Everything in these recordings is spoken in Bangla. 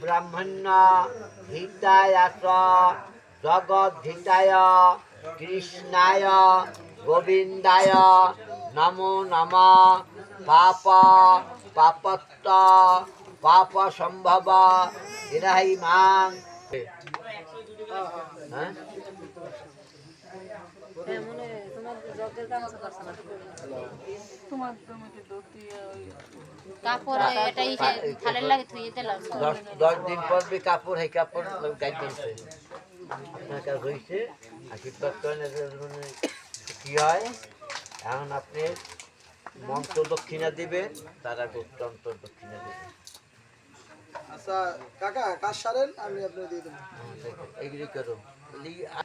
ব্রাহ্মণ্য হিতায় জগৎ হিতায় কৃষ্ণায় গোবিন্দায় নমো নম পাপ পাপত্ত পাপ সম্ভব ইরাহি মাং হ্যাঁ তোমার ওই কাপড় এটাই থালের লাগে থুয়ে দিলাম দশ দশ দিন পর বি কাপড় এই কাপড় গাইতেছে আপনার কাছে হয়েছে আশীর্বাদ করেন মানে কি হয় এখন আপনি মন্ত্র দক্ষিণা দিবেন তারা তন্ত্র দক্ষিণা দিবেন আচ্ছা কাকা কাজ সারেন আমি আপনার দিয়ে দেবো। এগুলি করো এগুলি আ-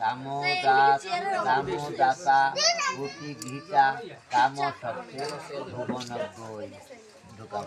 কামোদাত কামোদাতা গতি গীতা কাম সত্যে ভুবন গই ঢুকাও।